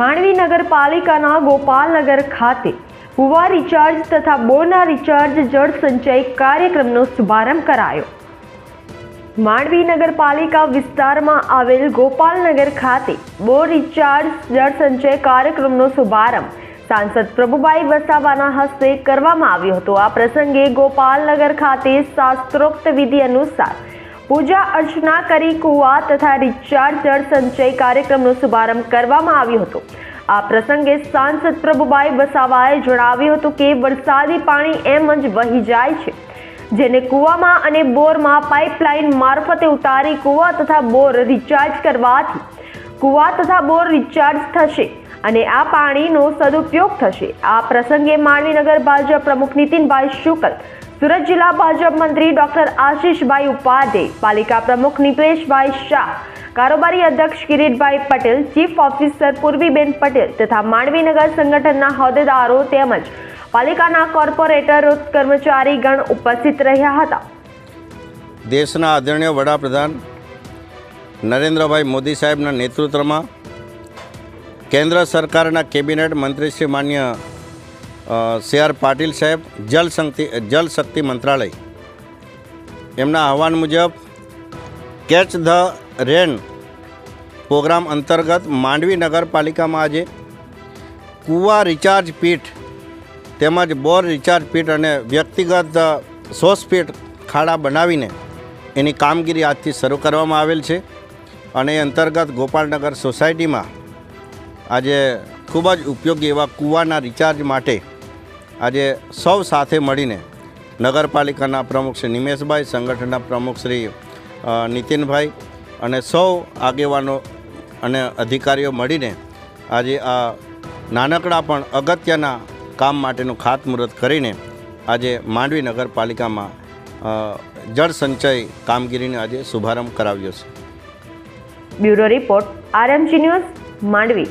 માંડવી નગરપાલિકાના ગોપાલનગર ખાતે કુવા રિચાર્જ તથા બોરના રિચાર્જ જળ સંચય કાર્યક્રમનો શુભારંભ કરાયો. માંડવી નગરપાલિકા વિસ્તારમાં આવેલ ગોપાલનગર ખાતે બોર રિચાર્જ જળ સંચય કાર્યક્રમનો શુભારંભ સાંસદ પ્રભુભાઈ વસાવાના હસ્તે કરવામાં આવ્યો હતો. આ પ્રસંગે ગોપાલનગર ખાતે શાસ્ત્રોક્ત વિધિ અનુસાર પૂજા અર્ચના કરી કુવા તથા રિચાર્જ જળ સંચય કાર્યક્રમનો શુભારંભ કરવામાં આવ્યો હતો. આ પ્રસંગે સાંસદ પ્રભુભાઈ વસાવાએ જણાવ્યું હતું કે વરસાદી પાણી એમ જ વહી જાય છે. જેને કૂવામાં અને બોરમાં પાઇપલાઇન મારફતે ઉતારી કૂવા તથા બોર રિચાર્જ કરવાથી કૂવા તથા બોર રિચાર્જ થશે અને આ પાણીનો સદુપયોગ થશે. આ પ્રસંગે માંડવીનગર ભાજપ પ્રમુખ નીતિનભાઈ શુકલ સુરત જિલ્લા ભાજપ મંત્રી ડોક્ટર આશીષભાઈ ઉપાધ્યાય પાલિકા પ્રમુખ નિપેશભાઈ શાહ, કારોબારી અધ્યક્ષ કિરીટભાઈ પટેલ, ચીફ ઓફિસર પૂર્વીબેન પટેલ તથા માંડવીનગર સંગઠનના હોદ્દેદારો તેમજ પાલિકાના કોર્પોરેટરો કર્મચારીગણ ઉપસ્થિત રહ્યા હતા. દેશના આદરણીય વડાપ્રધાન નરેન્દ્રભાઈ મોદી સાહેબના નેતૃત્વમાં કેન્દ્ર સરકારના કેબિનેટ મંત્રી શ્રી માન્ય સી આર પાટીલ સાહેબ, જલ શક્તિ જલ શક્તિ મંત્રાલય. એમના આહવાન મુજબ, કેચ ધ રેન પ્રોગ્રામ અંતર્ગત માંડવી નગરપાલિકામાં આજે કૂવા રિચાર્જ પીઠ તેમજ બોર રિચાર્જ પીઠ અને વ્યક્તિગત સોસ પીઠ ખાડા બનાવીને એની કામગીરી આજથી શરૂ કરવામાં આવેલ છે. અને એ અંતર્ગત ગોપાલનગર સોસાયટીમાં આજે ખૂબ જ ઉપયોગી એવા કૂવાના રિચાર્જ માટે આજે સૌ સાથે મળીને નગરપાલિકાના પ્રમુખ શ્રી નિમેશભાઈ, સંગઠનના પ્રમુખ શ્રી નીતિનભાઈ અને સૌ આગેવાનો અને અધિકારીઓ મળીને આજે આ નાનકડા પણ અગત્યના કામ માટેનું ખાતમુહૂર્ત કરીને આજે માંડવી નગરપાલિકામાં જળ સંચય કામગીરીનો આજે શુભારંભ કરાવ્યો છે. Bureau report, RMC news, Mandvi.